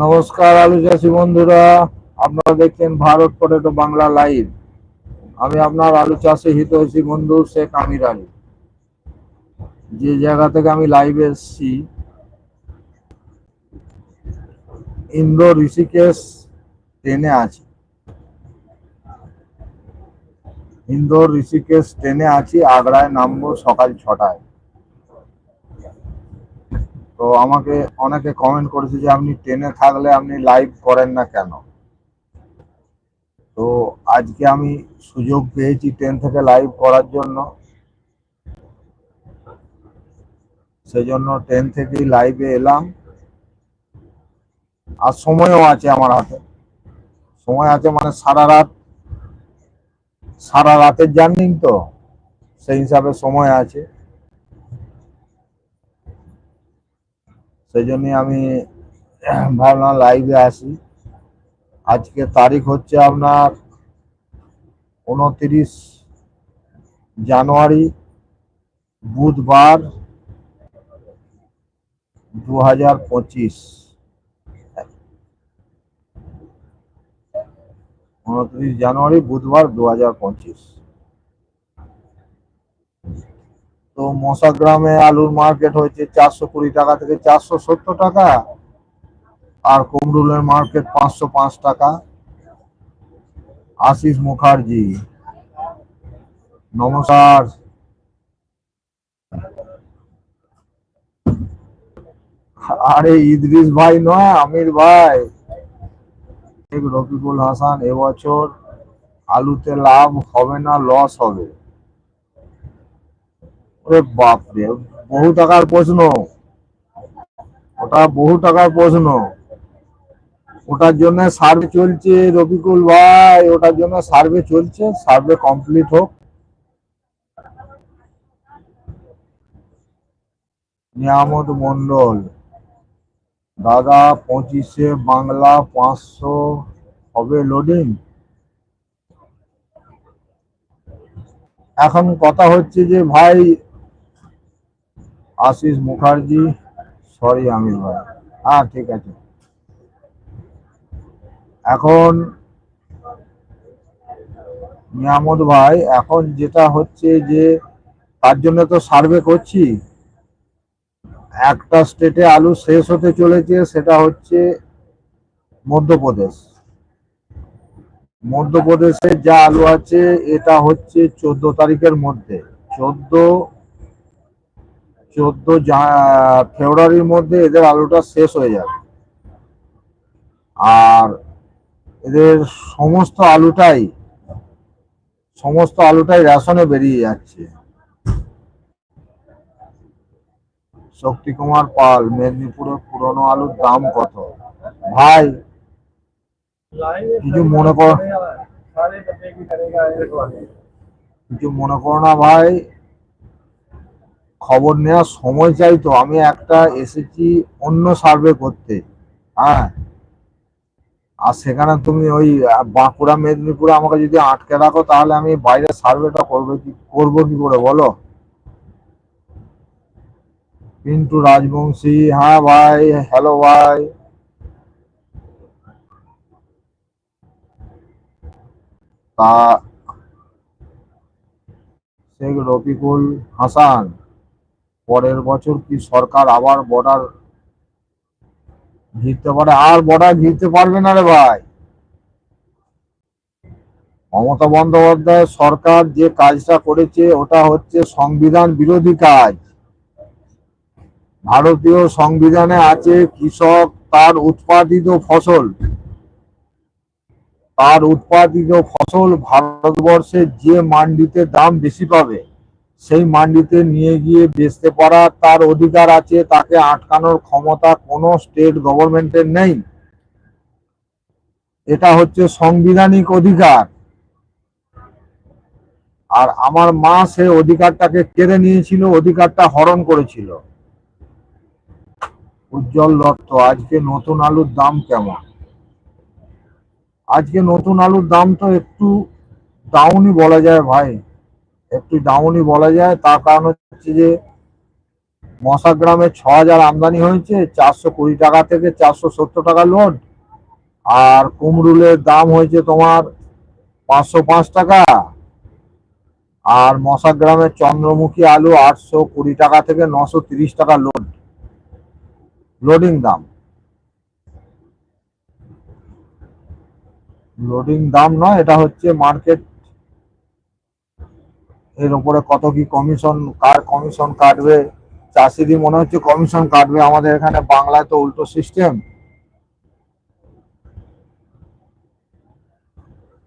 নমস্কার, আলু চাষি বন্ধুরা। আপনারা দেখছেন ভারত পটেটো বাংলা লাইভ। আমি আপনার আলু চাষে হিতৈষী বন্ধু শেখ আমির আলী। যে জায়গা থেকে আমি লাইভে এসছি, ইন্দ্র ঋষিকেশ ট্রেনে আছি। ইন্দ্র ঋষিকেশ ট্রেনে আছি, আগ্রায় নামবো সকাল ছটায়। তো আমাকে অনেকে কমেন্ট করেছে যে, আপনি ট্রেনে থাকলে আপনি লাইভ করেন না কেন? তো আজকে আমি সুযোগ পেয়েছি ট্রেন থেকে লাইভ করার জন্য। সেই জন্য ট্রেন থেকেই লাইভে এলাম। আর সময়ও আছে আমার হাতে। সময় আছে মানে সারা রাত, সারা রাতের জার্নি তো। সেই হিসাবে সময় আছে। সেই জন্যই আমি ভাবলাম লাইভে আসি। আজকে তারিখ হচ্ছে আপনার উনত্রিশ জানুয়ারি, বুধবার দু হাজার পঁচিশ। উনত্রিশ জানুয়ারি, বুধবার দু হাজার পঁচিশ। তো মশা গ্রামে আলুর মার্কেট হয়েছে চারশো কুড়ি টাকা থেকে চারশো সত্তর টাকা, আর কুমরুলের মার্কেট পাঁচশো পাঁচ টাকা। আশিস মুখার্জি, নমস্কার। আরে ইদ্রিস ভাই নয়, আমির ভাই। রফিকুল হাসান, এবছর আলুতে লাভ হবে না লস হবে। ওরে বাপরে, বহু টাকার প্রশ্ন। ওটা বহু টাকার প্রশ্ন। ওটার জন্য সার্ভে চলছে রফিকুল ভাই, ওটার জন্য সার্ভে চলছে সার্ভে কমপ্লিট হোক। নিয়ামত মন্ডল দাদা পঁচিশে বাংলা পাঁচশো হবে লোডিং এখন কথা হচ্ছে যে ভাই আশিস মুখার্জি, সরি আমির ভাই। হ্যাঁ ঠিক আছে। এখন নিয়ামত ভাই, এখন যেটা হচ্ছে যে, তার জন্য তো সার্ভে করছি। একটা স্টেটে আলু শেষ হতে চলেছে, সেটা হচ্ছে মধ্যপ্রদেশ। মধ্যপ্রদেশে যা আলু আছে, এটা হচ্ছে চোদ্দ তারিখের মধ্যে। চোদ্দ চোদ্দ ফেব্রুয়ারির মধ্যে এদের আলুটা শেষ হয়ে যাবে। আর এদের সমস্ত আলুটাই সমস্ত আলুটাই রেশনে বেরিয়ে যাচ্ছে। শক্তি কুমার পাল, মেদিনীপুরের পুরনো আলুর দাম কত? ভাই, কিছু মনে কর কিছু মনে করো না ভাই। খবর নেওয়ার সময় চাই তো, আমি একটা এসেছি অন্য সার্ভে করতে। হ্যাঁ। আর সেখানে তুমি ওই বাঁকুড়া, মেদিনীপুরে আমাকে যদি আটকে রাখো, তাহলে আমি বাইরে সার্ভেটা করব কি করব কি করে বলো? পিন্টু রাজবংশী হ্যাঁ ভাই হ্যালো ভাই। তা, শেখ রফিকুল হাসান। পরের বছর কি সরকার আবার বর্ডার ঘিরতে পারে? আর বর্ডার ঘিরতে পারবে না রে ভাই। মমতা বন্দ্যোপাধ্যায় সরকার যে কাজটা করেছে, ওটা হচ্ছে সংবিধান বিরোধী কাজ। ভারতীয় সংবিধানে আছে কৃষক তার উৎপাদিত ফসল। তার উৎপাদিত ফসল ভারতবর্ষে যে মান্ডিতে দাম বেশি পাবে। সেই মান্ডিতে নিয়ে গিয়ে বেচতে পারা তার অধিকার আছে, তাকে আটকানোর ক্ষমতা কোনো স্টেট গভর্নমেন্টের নেই। এটা হচ্ছে সাংবিধানিক অধিকার। আর আমার মা সে অধিকারটাকে কেড়ে নিয়েছিল, অধিকারটা হরণ করেছিল। উজ্জ্বল দত্ত, আজকে নতুন আলুর দাম কেমন? আজকে নতুন আলুর দাম তো একটু ডাউনই বলা যায় ভাই। একটু ডাউনই বলা যায়। তার কারণ হচ্ছে যে মশা মশাগ্রামে ছ হাজার আমদানি হয়েছে, চারশো কুড়ি টাকা থেকে চারশো সত্তর টাকা লোড আর কুমরুলের দাম হয়েছে তোমার পাঁচশো পাঁচ টাকা। আর মশাগ্রামের চন্দ্রমুখী আলু আটশো কুড়ি টাকা থেকে নশো তিরিশ টাকা লোড লোডিং দাম। লোডিং দাম নয়, এটা হচ্ছে মার্কেট এর উপরে কত কি কমিশন কার কমিশন কাটবে? চাষিরই মনে হচ্ছে কমিশন কাটবে আমাদের এখানে, বাংলায় তো উল্টো সিস্টেম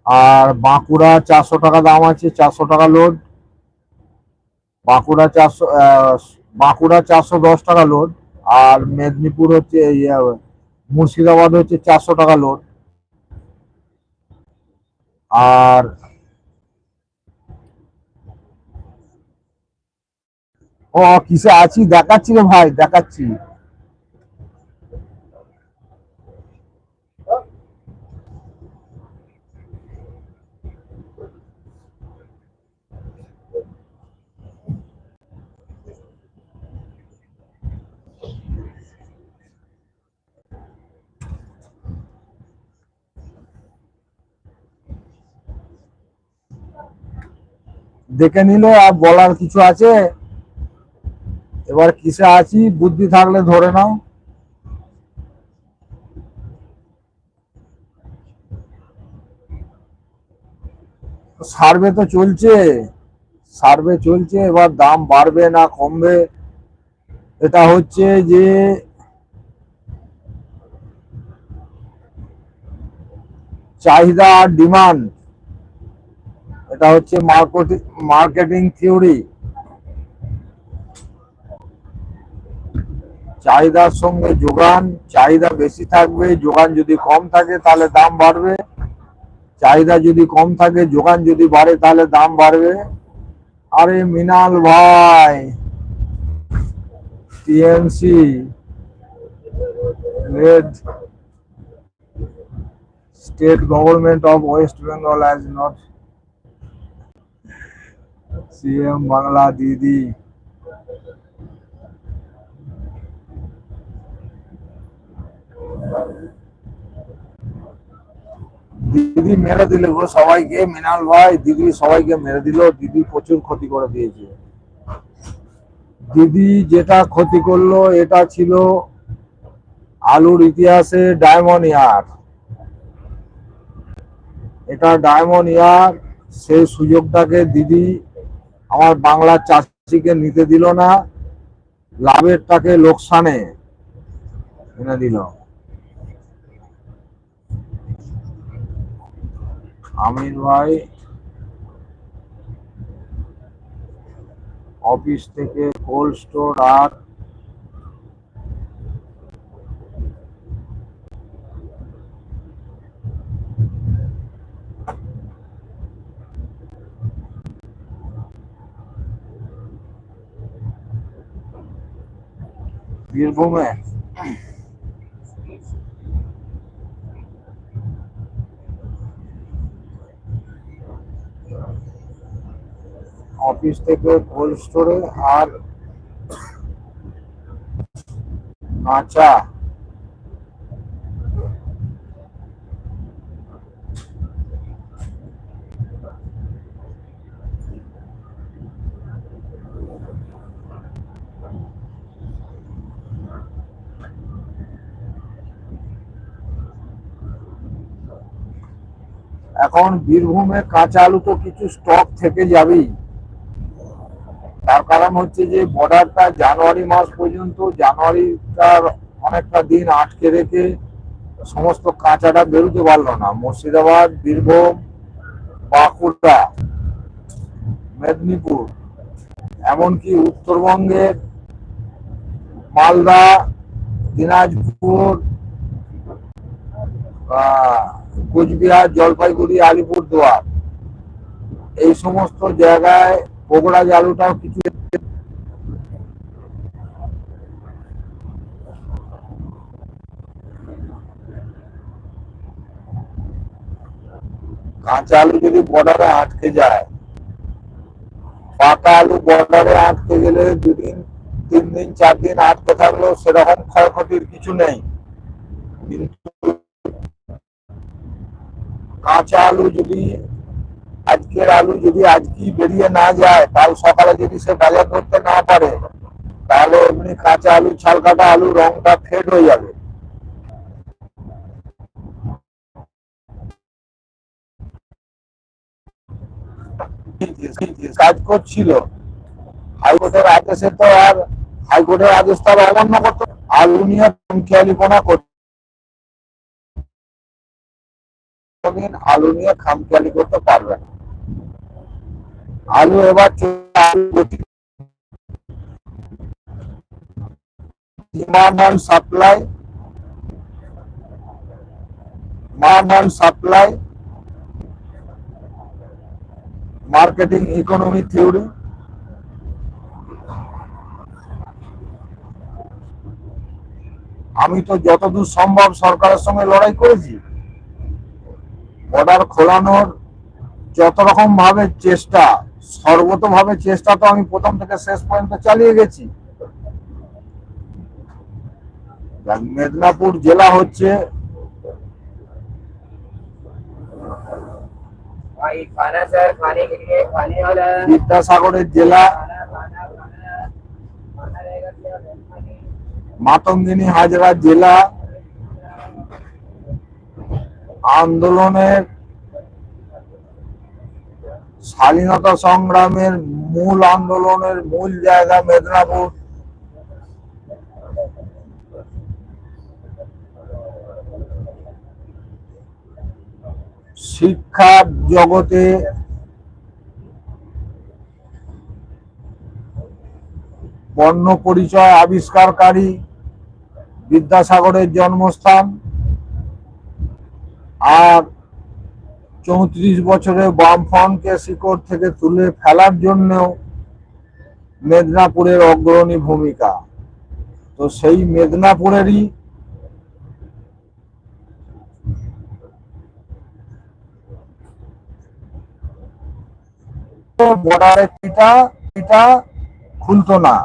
আর বাঁকুড়া চারশো টাকা দাম আছে, চারশো টাকা লোড বাঁকুড়া চারশো বাঁকুড়া চারশো দশ টাকা লোড আর মেদিনীপুর হচ্ছে মুর্শিদাবাদ হচ্ছে চারশো টাকা লোড আর ও কিসে আছি? দেখাচ্ছি রে ভাই দেখাচ্ছি। দেখে নিলে আর বলার কিছু আছে? এবার কিসে আছি? বুদ্ধি থাকলে ধরে নাও। সার্ভে তো চলছে। সার্ভে চলছে, এবার দাম বাড়বে না কমবে। এটা হচ্ছে যে চাহিদা আর ডিমান্ড। এটা হচ্ছে মার্কেটিং থিওরি। চাহিদার সঙ্গে যোগান, চাহিদা বেশি থাকবে, যোগান যদি কম থাকে তাহলে দাম বাড়বে। চাহিদা যদি কম থাকে, যোগান যদি বাড়ে তাহলে দাম বাড়বে। আরে মিনাল ভাই, TMC, red state government of West Bengal has not CM Bangla didi. দিদি মেরে দিলে গো সবাইকে, মিনাল ভাই, দিদি সবাইকে মেরে দিল। দিদি প্রচুর ক্ষতি করে দিয়েছে। দিদি যেটা ক্ষতি করল, এটা ছিল আলুর ইতিহাসে ডায়মন্ড ইয়ার এটা ডায়মন্ড ইয়ার সেই সুযোগটাকে দিদি আমার বাংলার চাষিকে নিতে দিল না, লাভেরটাকে লোকসানে এনে দিল। আমির ভাই অফিস থেকে কোল্ড স্টোর আর বীরভূমে অফিস থেকে কোল্ড স্টোরে আর কাঁচা এখন বীরভূমে কাঁচা আলু তো কিছু স্টক থেকে যাবেই। তার কারণ হচ্ছে যে বর্ডারটা জানুয়ারি মাস পর্যন্ত, জানুয়ারিটার অনেকটা দিন আটকে রেখে সমস্ত কাঁচাটা বেরোতে পারল না। মুর্শিদাবাদ, বীরভূম, বাঁকুড়া, মেদিনীপুর, এমনকি উত্তরবঙ্গের মালদা, দিনাজপুর কোচবিহার, জলপাইগুড়ি, আলিপুরদুয়ার, এই সমস্ত জায়গায় বগুড়া আলুটাও কিছু কাঁচা আলু যদি বর্ডারে আটকে যায়, পাকা আলু বর্ডারে আটকে গেলে দুদিন তিন দিন চার দিন আটকে থাকলেও সেরকম ক্ষয়ক্ষতির কিছু নেই। কিন্তু কাঁচা আলু যদি আজকের আলু যদি আজকেই বেরিয়ে না যায়, কাল সকালে যদি সে বাজার করতে না পারে, তাহলে এমনি কাঁচা আলু ছাল কাটা আলু, রংটা ফেড হয়ে যাবে। কাজ করছিল। হাইকোর্টের আদেশে তো আর, হাইকোর্টের আদেশ তো আর অমান্য করতে আলু নিয়ে খামখেয়ালিপনা করতে আলু নিয়ে খামখেয়ালি করতে পারবে না। আলু এবার supply. Demand supply. Marketing economy theory. আমি তো যতদূর সম্ভব সরকারের সঙ্গে লড়াই করেছি। বর্ডার খোলানোর যত রকম ভাবে চেষ্টা সর্বতভাবে চেষ্টা তো আমি প্রথম থেকে শেষ পর্যন্ত চালিয়ে গেছি। মেদিনীপুর জেলা হচ্ছে বিদ্যাসাগরের জেলা মাতঙ্গিনী হাজরা জেলা আন্দোলনের স্বাধীনতা সংগ্রামের মূল আন্দোলনের মূল জায়গা মেদিনীপুর। শিক্ষা জগতে বর্ণ পরিচয় আবিষ্কারকারী বিদ্যাসাগরের জন্মস্থান। আর চৌত্রিশ বছরে বামফ্রন্টকে শিকড় থেকে তুলে ফেলার জন্যও মেদিনীপুরের অগ্রণী ভূমিকা। তো সেই মেদিনীপুরেরই বর্ডারের টিটা টিটা খুলতো না।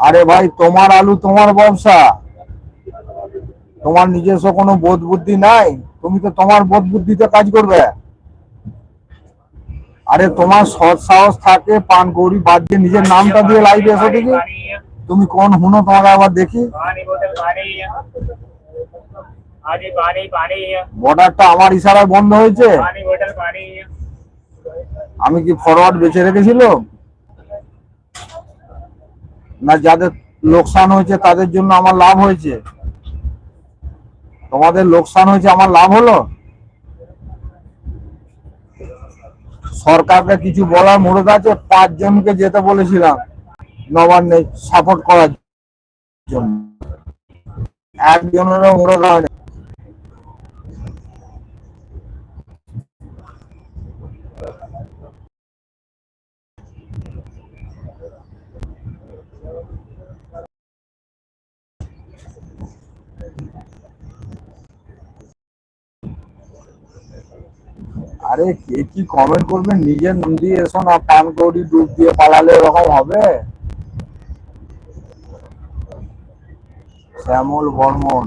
আরে ভাই, তোমার আলু, তোমার ব্যবসা। তোমার নিজস্ব কোনো বোধ বুদ্ধি নাই? তুমি তো তোমার বোধ বুদ্ধিতে কাজ করবে। আরে তোমার সৎ সাহস থাকে, পান গৌরী বাদ দিয়ে নিজের নামটা দিয়ে লাইভে এসো দেখি। তুমি কোন হুনো, তোমাকে আবার দেখি। বর্ডারটা আমার ইশারায় বন্ধ হয়েছে। আমি কি ফরওয়ার্ড বেঁচে রেখেছিলাম না, যাদের লোকসান হয়েছে, তাদের জন্য আমার লাভ হয়েছে। তোমাদের লোকসান হয়েছে, আমার লাভ হলো? সরকারকে কিছু বলার মুরত আছে? পাঁচজনকে যেতে বলেছিলাম, নবান্নে সাপোর্ট করার জন্য। একজনেরও মুরত হয়নি। আরে কে কি কমেন্ট করবে? নিজের নাম দিয়ে এসো না, পান কৌড়ি, ডুব দিয়ে পালালে এরকম হবে? শ্যামল বর্মন,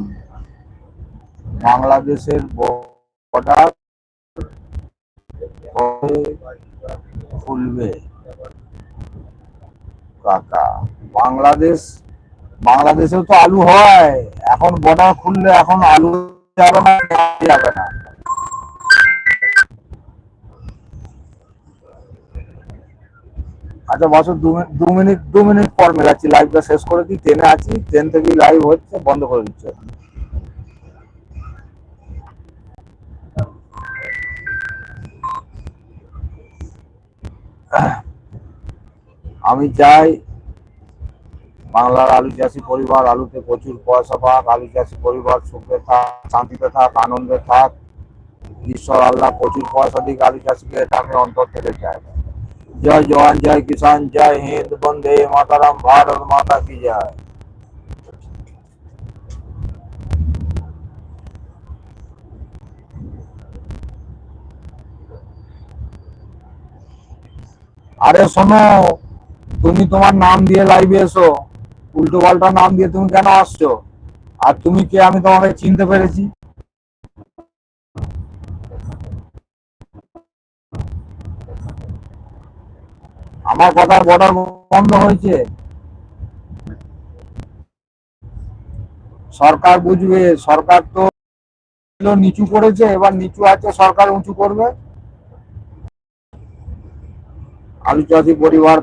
বাংলাদেশের বর্ডার খুলবে? কাকা, বাংলাদেশ, বাংলাদেশেও তো আলু হয়। এখন বর্ডার খুললে এখন আলু যাবে না। আচ্ছা বছর দু মিনিট দু মিনিট পর মেলাচ্ছি লাইভটা শেষ করে দিই। ট্রেনে আছি ট্রেন থেকে লাইভ হচ্ছে, বন্ধ করে দিচ্ছে আমি চাই বাংলার আলু চাষি পরিবার, আলুতে প্রচুর পয়সা পাক, আলু চাষি পরিবার সুখে থাক, শান্তিতে থাক, আনন্দে থাক। ঈশ্বর, আল্লাহ প্রচুর পয়সা দিক, আলু চাষিকে এটা আমি অন্তর থেকে চাই জয় জওয়ান, জয় কিষান জয় হিন্দ, বন্দে মাতারাম, ভারত মাতা কি জয়। আরে শোনো, তুমি তোমার নাম দিয়ে লাইভে এসো। উল্টো পাল্টা নাম দিয়ে তুমি কেন আসছো? আর তুমি কে? আমি তোমাকে চিনতে পেরেছি। আমার কথার বর্ডার বন্ধ হয়েছে। সরকার বুঝবে, সরকার তো নিচু করেছে, এবার নিচু আছে, সরকার উঁচু করবে। আলু চাষি পরিবার